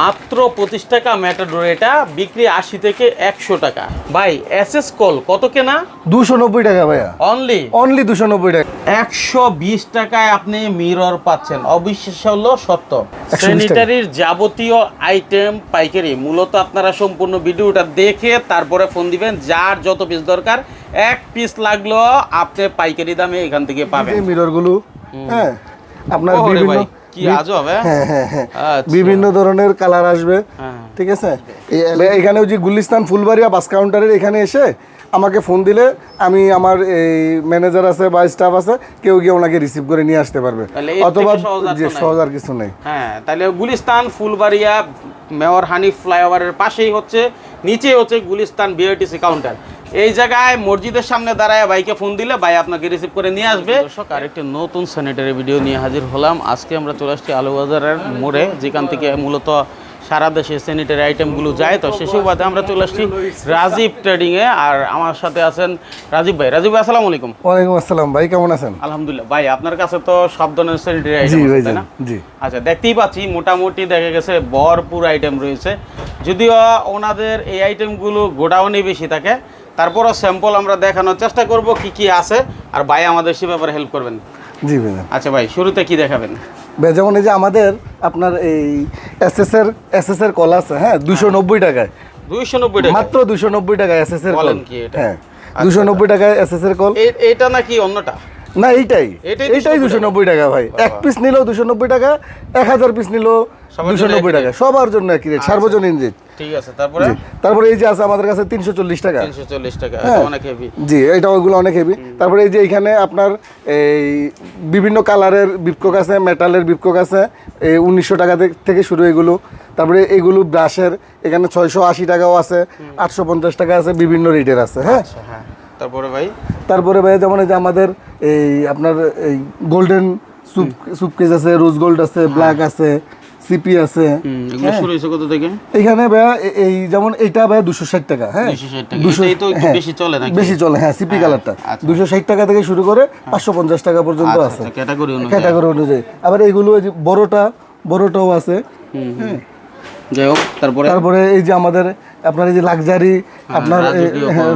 মাত্র পঁচিশ টাকা ম্যাটাডোর এটা বিক্রি আশি থেকে একশো টাকা। ভাই এস এস কল কত কেনা? দুশো নব্বই টাকা ভাইয়া। অনলি অনলি দুশো নব্বই টাকা। একশো বিশ টাকায় আপনি মিরর পাচ্ছেন। অবিশ্বাস্য হলো সত্য 120 স্যানিটারির যাবতীয় আইটেম পাইকারি। মূলত আপনারা সম্পূর্ণ ভিডিওটা দেখে তারপরে ফোন দিবেন। যার যত পিস দরকার এক পিস লাগল আপনি পাইকারি দামে এখান থেকে পাবেন। এই মিররগুলো হ্যাঁ আপনার বিভিন্ন ভাই, কি আজব, হ্যাঁ? হ্যাঁ হ্যাঁ আচ্ছা। বিভিন্ন ধরনের কালার আসবে। ঠিক আছে এখানে ওই যে গুলিস্তান ফুলবাড়িয়া বাস কাউন্টারের এখানে এসে আমাকে ফোন দিলে আমি আমার এই ম্যানেজার আছে বা স্টাফ আছে কেউ গিয়ে ওনাকে রিসিভ করে নিয়ে আসতে পারবে অথবা সহজ যে সহজ আর কিছু নেই হ্যাঁ তাহলে গুলিস্তান ফুলবাড়িয়া মেয়র হানিফ ফ্লাইওভারের পাশেই হচ্ছে নিচে হচ্ছে গুলিস্তান বিআরটিসি কাউন্টার এই জায়গায় মসজিদের সামনে দাঁড়ায় ভাইকে ফোন দিলে ভাই আপনাকে রিসিভ করে নিয়ে আসবে। দর্শক আরেকটি নতুন স্যানিটারি ভিডিও নিয়ে হাজির হলাম। আজকে আমরা চলে আসছি আলুবাজারের মোড়ে যেখান থেকে মূলত সারা দেশে স্যানিটারি আইটেমগুলো যায়। তো সেই সুবাদে আমরা চলে আসছি রাজীব ট্রেডিংয়ে আর আমার সাথে আছেন রাজীব ভাই। রাজীব ভাই আসসালামু আলাইকুম। ওয়ালাইকুম আসসালাম। ভাই কেমন আছেন? আলহামদুলিল্লাহ। ভাই আপনার কাছে তো সব ধরনের স্যানিটারি আইটেম আছে না? জি। আচ্ছা দেখতেই পাচ্ছি মোটামুটি দেখা গেছে ভরপুর আইটেম রয়েছে। যদিও ওনাদের এই আইটেমগুলো গোডাউনে বেশি থাকে তারপরও স্যাম্পল আমরা দেখানোর চেষ্টা করব কি কি আছে আর ভাই আমাদের সে ব্যাপারে হেল্প করবেন। জি ভাই আচ্ছা ভাই শুরুতে কি দেখাবেন? ভাই, যেমন এই যে আমাদের আপনার এই এসএস এর এসএস এর কল আছে হ্যাঁ দুশো নব্বই টাকায়। দুইশো নব্বই টাকা মাত্র দুশো নব্বই টাকায় এসএস এর কল। কি এটা? হ্যাঁ দুশো নব্বই টাকায় এসএস এর কল। এটা নাকি অন্যটা? না এইটাই। এইটাই দুশো নব্বই টাকা ভাই। এক পিস নিলেও দুশো নব্বই টাকা এক হাজার পিস নিলেও দুশো নব্বই টাকা। সবার জন্য একই রেট সার্বজনীন রেট ঠিক আছে তারপরে? তারপরে এই যে আছে আমাদের কাছে তিনশো চল্লিশ টাকা। তিনশো চল্লিশ টাকা হ্যাঁ। অনেক হেভি জি এটা ওইগুলো অনেক হেভি তারপরে এই যে এখানে আপনার এই বিভিন্ন কালারের বিপকক আছে মেটালের বিপকক আছে এই উনিশশো টাকা থেকে- থেকে শুরু এগুলো। তারপরে এগুলো ব্রাশের এখানে ছয়শো আশি টাকাও আছে আটশো পঞ্চাশ টাকা আছে বিভিন্ন রেটের আছে হ্যাঁ? আচ্ছা হ্যাঁ। তারপরে ভাই? তারপরে ভাই যেমন এই যে আমাদের এই আপনার এই গোল্ডেন সুপ আছে রোজ গোল্ড আছে ব্ল্যাক আছে সিপি আছে। এগুলো কত থেকে? এখানে ভাইয়া এই যেমন এইটা ভাইয়া দুশো ষাট টাকা হ্যাঁ। দুশো হ্যাঁ, বেশি চলে নাকি? বেশি চলে হ্যাঁ সিপি কালারটা আচ্ছা। দুশো ষাট টাকা থেকে শুরু করে পাঁচশো পঞ্চাশ টাকা পর্যন্ত আছে। ক্যাটাগরি অনুযায়ী। আবার এইগুলো এই যে বড়টা বড়টাও আছে। হ্যাঁ। যাই হোক তারপরে? তারপরে এই যে আমাদের আপনার এই যে লাক্সারি আপনার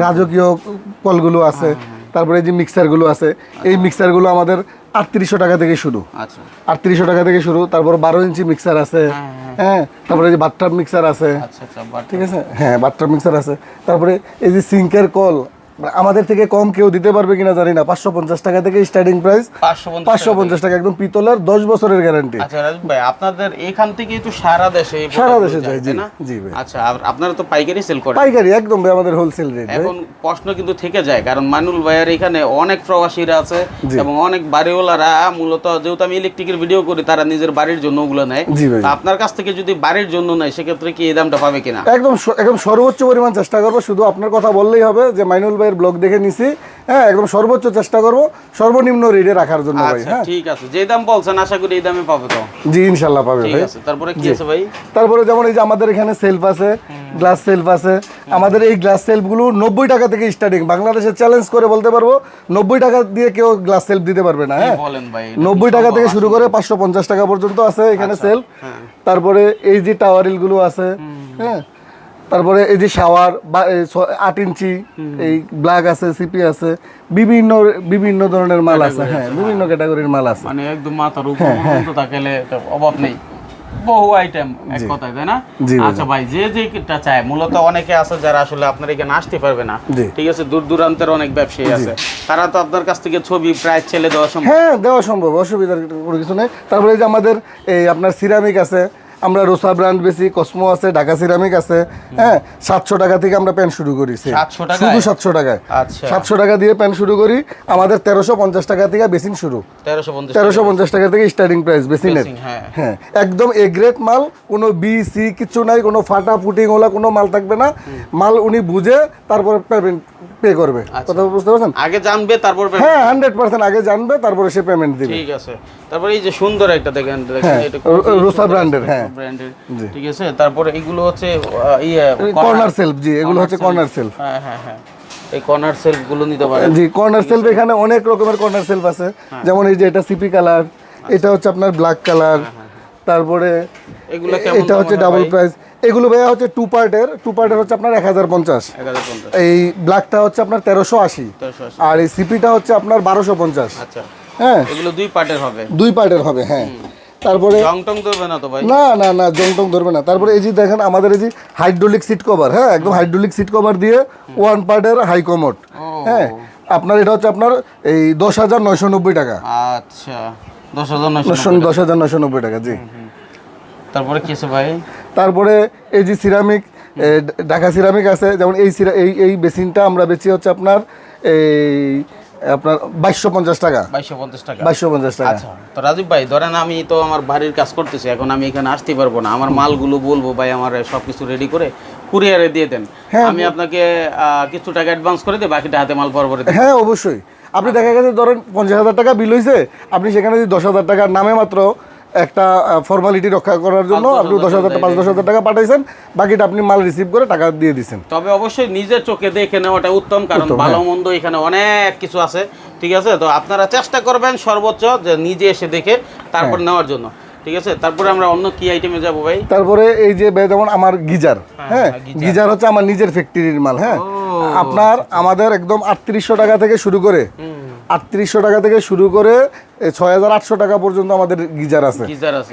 রাজকীয় হ্যাঁ, কলগুলো আছে তারপরে এই যে মিক্সারগুলো আছে এই মিক্সারগুলো আমাদের আটত্রিশশো টাকা থেকে শুরু। আচ্ছা। আটত্রিশশো টাকা থেকে শুরু তারপর বারো ইঞ্চি মিক্সার আছে হ্যাঁ তারপরে যে মিক্সার আছে আচ্ছা আচ্ছা ঠিক আছে? হ্যাঁ বাথটাব মিক্সার আছে। তারপরে এই যে সিঙ্কের কল আমাদের থেকে কম কেউ দিতে পারবে কিনা জানি না। পাঁচশো পঞ্চাশ টাকা থেকে স্টার্টিং প্রাইস পাঁচশো পঞ্চাশ টাকা একদম পিতলের দশ বছরের গ্যারান্টি আচ্ছা রাজীব ভাই আপনাদের এখান থেকে তো সারা দেশে সারা দেশে যায়, জি, জি ভাই। আচ্ছা আর আপনারা তো পাইকারি সেল করেন। পাইকারি একদম ভাই আমাদের হোলসেল রেট এখন প্রশ্ন কিন্তু থেকে যায় কারণ মানুল ভাইয়ের এখানে অনেক প্রবাসীরা আছে এবং অনেক বাড়িওয়ালারা মূলত যেহেতু আমি ইলেকট্রিকের ভিডিও করি তারা নিজের বাড়ির জন্য ওগুলো নেয়। ভাই। আপনার কাছ থেকে যদি বাড়ির জন্য নেয় সেক্ষেত্রে কি এই দামটা পাবে কিনা? একদম একদম সর্বোচ্চ পরিমাণ চেষ্টা করব শুধু আপনার কথা বললেই হবে যে মাইনুল ভাইয়ের ব্লগ দেখে নিছি। হ্যাঁ একদম সর্বোচ্চ চেষ্টা করব সর্বনিম্ন রেটে রাখার জন্য ভাই আচ্ছা হ্যাঁ। ঠিক আছে। যে দাম বলছেন আশা করি এই দামে পাবে তো। জি ইনশাল্লাহ পাবে ঠিক ভাই। আছে তারপরে কি আছে ভাই? তারপরে যেমন এই যে আমাদের এখানে সেলফ আছে গ্লাস সেলফ আছে আমাদের এই গ্লাস সেলফগুলো নব্বই টাকা থেকে স্টার্টিং বাংলাদেশে চ্যালেঞ্জ করে বলতে পারব নব্বই টাকা দিয়ে কেউ গ্লাস সেলফ দিতে পারবে না হ্যাঁ। বলেন ভাই নব্বই টাকা থেকে শুরু করে পাঁচশো পঞ্চাশ টাকা পর্যন্ত আছে এখানে সেলফ হ্যাঁ। তারপরে এই যে টাওয়ারিলগুলো আছে হ্যাঁ। তারপরে এই যে শাওয়ার বা আট ইঞ্চি এই ব্ল্যাক আছে সিপি আছে বিভিন্ন বিভিন্ন ধরনের মাল আছে হ্যাঁ বিভিন্ন ক্যাটাগরির মাল আছে। মানে একদম মাথার উপর হ্যাঁ, পর্যন্ত তাকালে অভাব নেই। বহু আইটেম এক কথায় তাই না? আচ্ছা ভাই যে যেটা চায় মূলত অনেকে আছে যারা আসলে আপনার এখানে আসতে পারবে না। ঠিক আছে দূর দূরান্তের অনেক ব্যবসায়ী আছে। তারা তো আপনার কাছ থেকে ছবি প্রায় ছেলে দেওয়া সম্ভব। হ্যাঁ দেওয়া সম্ভব অসুবিধার কোনো কিছু নেই। তারপরে যে আমাদের এই আপনার সিরামিক আছে আমরা রোসা ব্র্যান্ড বেশি কসমো আছে ঢাকা সিরামিক আছে হ্যাঁ সাতশো টাকা থেকে আমরা প্যান্ট শুরু করি sale। 700 টাকায়? শুধু সাতশো টাকায়। আচ্ছা। সাতশো টাকা দিয়ে প্যান্ট শুরু করি আমাদের তেরোশো পঞ্চাশ টাকা থেকে বেসিন শুরু। তেরোশো পঞ্চাশ টাকা। থেকে স্টার্টিং প্রাইস বেসিনের হ্যাঁ। একদম এ গ্রেড মাল কোনো বি সি কিছু নাই কোনো ফাটা ফুটিং ওলা কোনো মাল থাকবে না। মাল উনি বুঝে তারপরে পেমেন্ট পে করবে। আচ্ছা। কথা বুঝতে পারছেন? আগে জানবে তারপর হ্যাঁ হান্ড্রেড পার্সেন্ট আগে জানবে তারপরে সে পেমেন্ট দিবে। ঠিক আছে। তারপরে এই যে সুন্দর একটা দেখেন হ্যাঁ, এটা রোসা ব্র্যান্ডের, হ্যাঁ। ব্র্যান্ডের ঠিক আছে? তারপরে এগুলো হচ্ছে ইয়ে কর্নার সেলফ জি এগুলো হচ্ছে কর্নার সেলফ হ্যাঁ হ্যাঁ হ্যাঁ। এই কর্নার সেলফগুলো নিতে পারেন। জি কর্নার সেলফ এখানে অনেক রকমের কর্নার সেলফ আছে। যেমন এই যে এটা সিপি কালার এটা হচ্ছে আপনার ব্ল্যাক কালার তারপরে এগুলো এটা হচ্ছে ডাবল প্রাইস এগুলো ভাইয়া হচ্ছে টু পার্টের টু পার্টের হচ্ছে আপনার এক হাজার পঞ্চাশ। এক হাজার পঞ্চাশ। এই ব্ল্যাকটা হচ্ছে আপনার তেরোশো আশি। আর এই সিপিটা হচ্ছে আপনার বারোশো পঞ্চাশ। আচ্ছা। হ্যাঁ। এগুলো দুই পার্টের হবে। দুই পার্টের হবে হ্যাঁ। তারপরে ধরবে না তো ভাই? না না না জং টং ধরবে না। তারপরে এই যে দেখেন আমাদের এই যে হাইড্রোলিক সিট কভার হ্যাঁ একদম হাইড্রোলিক সিট কভার দিয়ে ওয়ান পার্টের হাই কমোড হ্যাঁ আপনার এটা হচ্ছে আপনার এই দশ হাজার নয়শো নব্বই টাকা। আচ্ছা দশ হাজার নয়শো দশ হাজার নয়শো নব্বই টাকা জি। তারপরে কি ভাই? তারপরে এই যে সিরামিক ঢাকা সিরামিক আছে যেমন এই এই এই বেসিনটা আমরা বেচি হচ্ছে আপনার এই আপনার বাইশশো পঞ্চাশ টাকা। বাইশশো পঞ্চাশ টাকা। বাইশশো পঞ্চাশ টাকা। আচ্ছা তো রাজীব ভাই ধরেন আমি তো আমার বাড়ির কাজ করতেছি এখন আমি এখানে আসতে পারব না। আমার মালগুলো বলব ভাই আমার সবকিছু রেডি করে কুরিয়ারে দিয়ে দেন। হ্যাঁ। আমি আপনাকে আহ, কিছু টাকা অ্যাডভান্স করে দিই বাকিটা হাতে মাল পরে হ্যাঁ অবশ্যই। আপনি দেখা গেছে ধরেন পঞ্চাশ হাজার টাকা বিল হয়েছে আপনি সেখানে যদি দশ হাজার টাকার নামে মাত্র একটা ফর্মালিটি রক্ষা করার জন্য আপনি দশ হাজার পাঁচ দশ হাজার টাকা পাঠাইছেন বাকিটা আপনি মাল রিসিভ করে টাকা দিয়ে দিচ্ছেন তবে অবশ্যই নিজের চোখে দেখে নেওয়াটা উত্তম কারণ ভালো হ্যাঁ। মন্দ এখানে অনেক কিছু আছে ঠিক আছে? তো আপনারা চেষ্টা করবেন সর্বোচ্চ যে নিজে এসে দেখে তারপর নেওয়ার জন্য ঠিক আছে? তারপরে আমরা অন্য কি আইটেমে যাব ভাই? তারপরে এই যে যেমন আমার গিজার হ্যাঁ হ্যাঁ, গিজার। হচ্ছে আমার নিজের ফ্যাক্টরির মাল হ্যাঁ। আপনার আমাদের একদম আটত্রিশশো টাকা থেকে শুরু করে আটত্রিশশো টাকা থেকে শুরু করে ছয় হাজার আটশো টাকা পর্যন্ত আমাদের গিজার আছে।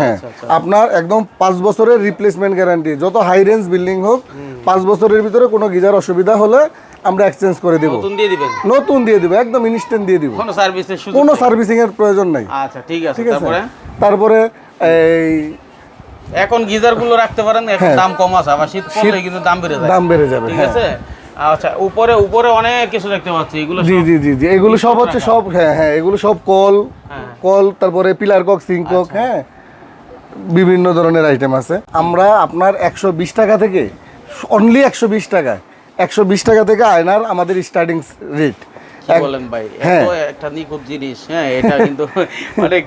হ্যাঁ আচ্ছা আচ্ছা। আপনার একদম পাঁচ বছরের রিপ্লেসমেন্ট গ্যারান্টি যত হাই রেঞ্জ বিল্ডিং হোক পাঁচ বছরের ভিতরে কোনো গিজার অসুবিধা হলে আমরা এক্সচেঞ্জ করে দেব। নতুন দিয়ে দিবেন? নতুন দিয়ে দিব একদম ইনস্ট্যান্ট দিয়ে দিব। কোনো সার্ভিসের সুযোগ কোনো সার্ভিসিং এর প্রয়োজন নাই। আচ্ছা ঠিক আছে ঠিক আছে? তারপরে? তারপরে এই এখন গিজারগুলো রাখতে পারেন এখন দাম কম আছে আবার শীত পড়লে কিন্তু দাম বেড়ে হ্যাঁ। দাম বেড়ে যাবে ঠিক হ্যাঁ। আছে? আচ্ছা উপরে উপরে অনেক কিছু দেখতে পাচ্ছি এগুলো জি জি জি জি এগুলো সব হচ্ছে সব হ্যাঁ হ্যাঁ এগুলো সব কল হ্যাঁ। কল তারপরে পিলার কক সিঙ্ক কক হ্যাঁ বিভিন্ন ধরনের আইটেম আছে। আমরা আপনার একশো বিশ টাকা থেকে অনলি একশো বিশ টাকা একশো বিশ টাকা থেকে আয়নার আমাদের স্টার্টিং রেট বলেন ভাই? হ্যাঁ। এত একটা নিখুঁত জিনিস হ্যাঁ এটা কিন্তু অনেক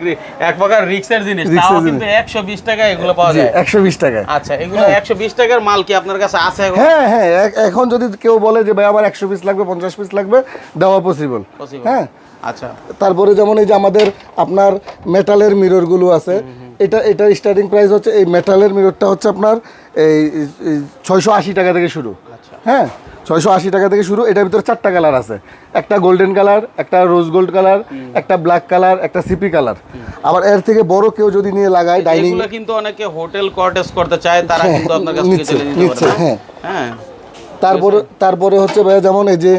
এক প্রকার রিক্সের জিনিস তাও কিন্তু টাকা এগুলো পাওয়া যায়। একশো বিশ টাকায়। আচ্ছা এগুলো টাকার মাল কি আপনার কাছে আছে এখন? হ্যাঁ হ্যাঁ এখন যদি কেউ বলে যে ভাই আমার একশো পিস লাগবে পঞ্চাশ পিস লাগবে দেওয়া পসিবল? হ্যাঁ। আচ্ছা। তারপরে যেমন এই যে আমাদের আপনার মেটালের মিররগুলো আছে এটা এটার স্টার্টিং প্রাইস হচ্ছে এই মেটালের মিররটা হচ্ছে আপনার এই ছয়শো আশি টাকা থেকে শুরু। আচ্ছা। হ্যাঁ। ছয়শো আশি টাকা থেকে শুরু এটার ভিতরে চারটা কালার আছে। একটা গোল্ডেন কালার একটা রোজ গোল্ড কালার একটা ব্ল্যাক কালার একটা সিপি কালার আবার এর থেকে বড় কেউ যদি নিয়ে লাগায় ডাইনিং কিন্তু অনেকে হোটেল কটেজ করতে চায় তারা হ্যাঁ, কিন্তু আপনার কাছ থেকে চলে নিতে হ্যাঁ। হ্যাঁ। তারপরে তারপরে হচ্ছে ভাইয়া যেমন এই যে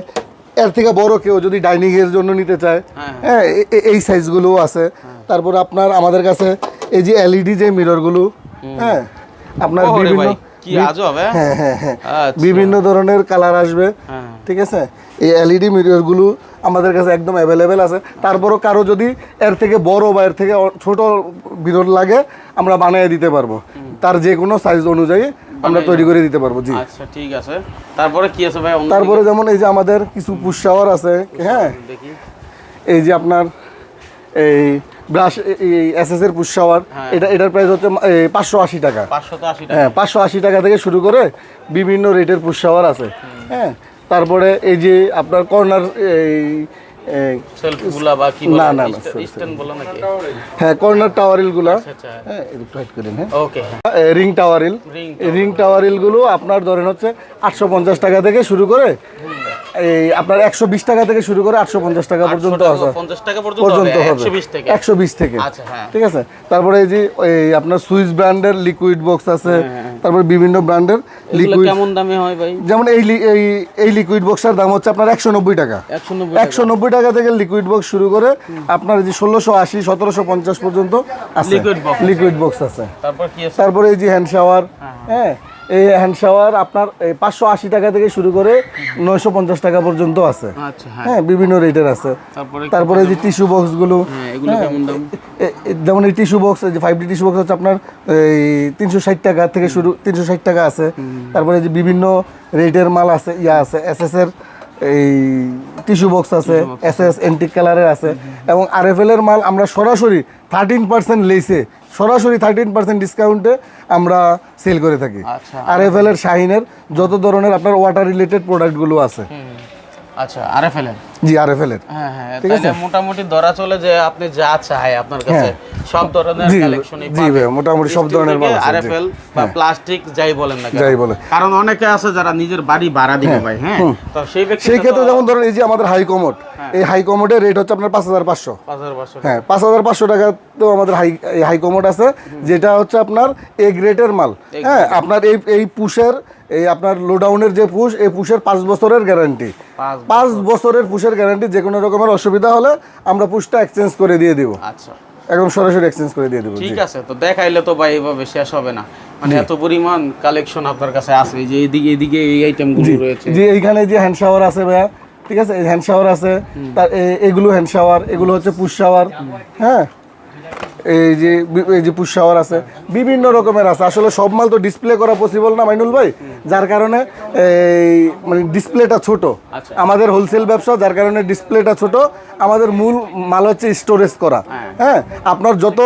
এর থেকে বড় কেউ যদি ডাইনিং এর জন্য নিতে চায় হ্যাঁ। হ্যাঁ। এ- এই সাইজগুলোও আছে। তারপর আপনার আমাদের কাছে এই যে এলইডি যে মিররগুলো হ্যাঁ আপনার বিভিন্ন কি আজব, হ্যাঁ? হ্যাঁ হ্যাঁ হ্যাঁ। আচ্ছা। বিভিন্ন ধরনের কালার আসবে হ্যাঁ। ঠিক আছে? এই এলইডি মিররগুলো আমাদের কাছে একদম অ্যাভেলেবেল আছে। তারপরও কারও যদি এর থেকে বড় বা এর থেকে ছোট মিরর লাগে আমরা বানিয়ে দিতে পারব। তার যে কোনো সাইজ অনুযায়ী আমরা তৈরি করে দিতে পারব জি। আচ্ছা ঠিক আছে। তারপরে কি আছে ভাই? তারপরে যেমন এই যে আমাদের কিছু শাওয়ার আছে হ্যাঁ? এই যে আপনার এই ব্রাশ এই এসএস এর পুশ শাওয়ার হ্যাঁ। এটা এটার প্রাইস হচ্ছে পাঁচশো আশি টাকা। পাঁচশো তো আশি টাকা। হ্যাঁ পাঁচশো আশি টাকা থেকে শুরু করে বিভিন্ন রেটের পুশ শাওয়ার আছে। হ্যাঁ তারপরে এই যে আপনার কর্নার এই না, না, হ্যাঁ কর্নার টাওয়ারিলগুলো আচ্ছা হ্যাঁ করেন হ্যাঁ। রিং টাওয়ারিল রিং টাওয়ারিলগুলো আপনার ধরেন হচ্ছে আটশো পঞ্চাশ টাকা থেকে শুরু করে এই আপনার একশো বিশ টাকা থেকে শুরু করে আটশো পঞ্চাশ টাকা পর্যন্ত আছে। পর্যন্ত হবে একশো বিশ থেকে। আচ্ছা হ্যাঁ। ঠিক আছে? তারপরে এই যে এই আপনার সুইস ব্র্যান্ডের লিকুইড বক্স আছে তারপরে বিভিন্ন ব্র্যান্ডের লিকুইড কেমন দামে হয় ভাই? যেমন এই এই এই লিকুইড বক্সের দাম হচ্ছে আপনার একশো নব্বই টাকা। একশো নব্বই টাকা। থেকে লিকুইড বক্স শুরু করে আপনার যে ষোলোশো আশি সতেরোশো পঞ্চাশ পর্যন্ত আছে। লিকুইড বক্স আছে। তারপর আছে? তারপরে এই যে হ্যান্ড শাওয়ার হ্যাঁ। এই হ্যান্ড শাওয়ার আপনার পাঁচশো আশি টাকা থেকে শুরু করে নয়শো পঞ্চাশ টাকা পর্যন্ত আছে। আচ্ছা হ্যাঁ। হ্যাঁ বিভিন্ন রেটের আছে। তারপরে যে টিস্যু বক্সগুলো হ্যাঁ এ- যেমন এই টিস্যু বক্স যে ফাইভ ডি টিস্যু বক্স হচ্ছে আপনার এই তিনশো ষাট টাকা থেকে শুরু তিনশো ষাট টাকা আছে। তারপরে যে বিভিন্ন রেটের মাল আছে ইয়া আছে এস এস এর এই টিস্যু বক্স আছে এস এস এন্টিক কালারের আছে। এবং আর এফ এল এর মাল আমরা সরাসরি থার্টিন পার্সেন্ট লেসে সরাসরি থার্টিন পার্সেন্ট ডিসকাউন্টে আমরা সেল করে থাকি। আচ্ছা। আর এফ এল এর শাহিনের যত ধরনের আপনার ওয়াটার রিলেটেড প্রোডাক্টগুলো আছে। আচ্ছা আর এফ এল জি আর এফ এল এর। হ্যাঁ হ্যাঁ তাহলে? মোটামুটি ধরা চলে যে আপনি যা চাই আপনার কাছে সব ধরনের কালেকশনই জি ভাই, মোটামুটি সব ধরনের মাল আছে। আরএফএল বা হ্যাঁ। প্লাস্টিক যাই বলেন না। যাই বলে। কারণ অনেকে আছে যারা নিজের বাড়ি ভাড়া দিবে ভাই হ্যাঁ? তো সেই ব্যক্তি সেই ক্ষেত্রে যেমন ধরেন এই যে আমাদের হাই কমোড এই হাই কমোডের রেট হচ্ছে আপনার পাঁচ হাজার পাঁচশো। হাজার বছর হ্যাঁ পাঁচ হাজার পাঁচশো টাকা তো আমাদের হাই এই হাই কমোড আছে যেটা হচ্ছে আপনার এ গ্রেটের মাল। হ্যাঁ আপনার এই এই পুশের এই আপনার লোডাউনের যে পুশ এই পুশের পাঁচ বছরের গ্যারান্টি পাঁচ বছরের পুশের গ্যারান্টি যে কোনো রকমের অসুবিধা হলে আমরা পুশটা এক্সচেঞ্জ করে দিয়ে দিব। আচ্ছা। একদম সরাসরি এক্সচেঞ্জ করে দিয়ে দেবো ঠিক আছে তো দেখাইলে তো ভাই এভাবে শেষ হবে না। মানে এত পরিমাণ কালেকশন আপনার কাছে আছে যে এইদিকে এইদিকে এই আইটেমগুলো রয়েছে। যে এইখানে যে হ্যান্ড শাওয়ার আছে ভাইয়া ঠিক আছে? হ্যান্ড শাওয়ার আছে তার এগুলো হ্যান্ড শাওয়ার এগুলো হচ্ছে পুশ শাওয়ার হ্যাঁ? এই যে এই যে পুষ শাওয়ার আছে বিভিন্ন রকমের আছে। আসলে সব মাল তো ডিসপ্লে করা পসিবল না মাইনুল ভাই? যার কারণে এই মানে ডিসপ্লেটা ছোট। আচ্ছা। আমাদের হোলসেল ব্যবসা যার কারণে ডিসপ্লেটা ছোট। আমাদের মূল মাল হচ্ছে স্টোরেজ করা। হ্যাঁ আপনার যত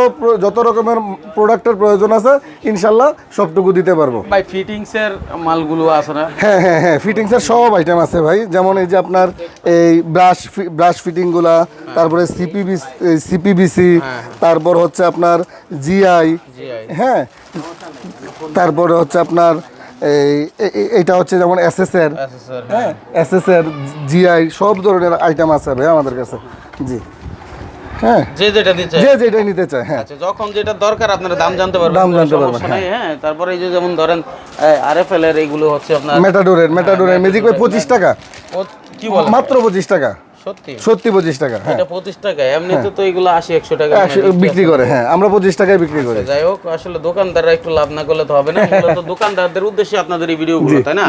যত রকমের প্রোডাক্টের প্রয়োজন আছে ইনশাল্লাহ সবটুকু দিতে পারব। ভাই ফিটিংস এর মালগুলো আছে না? হ্যাঁ হ্যাঁ হ্যাঁ ফিটিংসের সব আইটেম আছে ভাই। যেমন এই যে আপনার এই ব্রাশ ব্রাশ ফিটিংগুলা তারপরে সিপিবি সিপিবিসি তারপর হচ্ছে আপনার জিআই হ্যাঁ। তারপরে হচ্ছে আপনার এই এইটা হচ্ছে যেমন এসএসএর হ্যাঁ। এসএসএর জিআই সব ধরনের আইটেম আছে ভাই আমাদের কাছে। জি। হ্যাঁ। যে যেটা দিচ্ছে যে যেটা নিতে চায় হ্যাঁ। আচ্ছা যখন যেটা দরকার আপনারা দাম জানতে পারবেন দাম জানতে পারবেন, সমস্যা হ্যাঁ। তারপরে এই যে যেমন ধরেন আরএফএল এর এইগুলো হচ্ছে আপনার মেটাডোরের মেটাডোরের ম্যাজিক পঁচিশ টাকা। কি বলেন মাত্র পঁচিশ টাকা। সত্যি? সত্যি পঁচিশ টাকা হ্যাঁ। এটা পঁচিশ টাকা এমনিতে তো এগুলো আশি একশো টাকা বিক্রি করে হ্যাঁ। আমরা পঁচিশ টাকায় বিক্রি করি। যাই হোক আসলে দোকানদাররা একটু লাভ না করলে তো হবে না এগুলো তো দোকানদারদের উদ্দেশ্যে আপনাদের এই ভিডিওগুলো তাই না?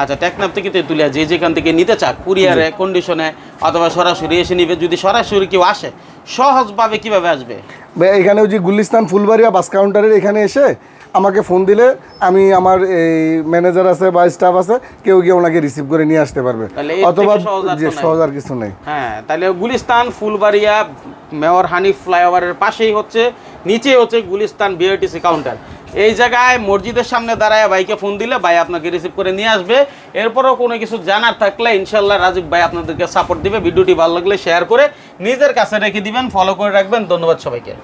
আচ্ছা টেকনাপ থেকে তেতুলিয়া যে যেখান থেকে নিতে চাক কুরিয়ারে কন্ডিশনে অথবা সরাসরি এসে নিবে যদি সরাসরি কেউ আসে সহজভাবে কীভাবে আসবে? এখানে ওই যে গুলিস্তান ফুলবাড়িয়া বাস কাউন্টারের এখানে এসে আমাকে ফোন দিলে আমি আমার এই ম্যানেজার আছে বা স্টাফ আছে কেউ গিয়ে ওনাকে রিসিভ করে নিয়ে আসতে পারবে। অথবা। সহজ আর কিছু নেই। হ্যাঁ তাহলে গুলিস্তান ফুলবাড়িয়া মেয়র হানিফ ফ্লাইওভারের পাশেই হচ্ছে নিচে হচ্ছে গুলিস্তান বিআরটিসি কাউন্টার এই জায়গায় মসজিদের সামনে দাঁড়ায় ভাইকে ফোন দিলে ভাই আপনাকে রিসিভ করে নিয়ে আসবে। এরপরও কোনো কিছু জানার থাকলে ইনশাল্লাহ রাজীব ভাই আপনাদেরকে সাপোর্ট দিবে। ভিডিওটি ভালো লাগলে শেয়ার করে নিজের কাছে রেখে দিবেন ফলো করে রাখবেন। ধন্যবাদ সবাইকে।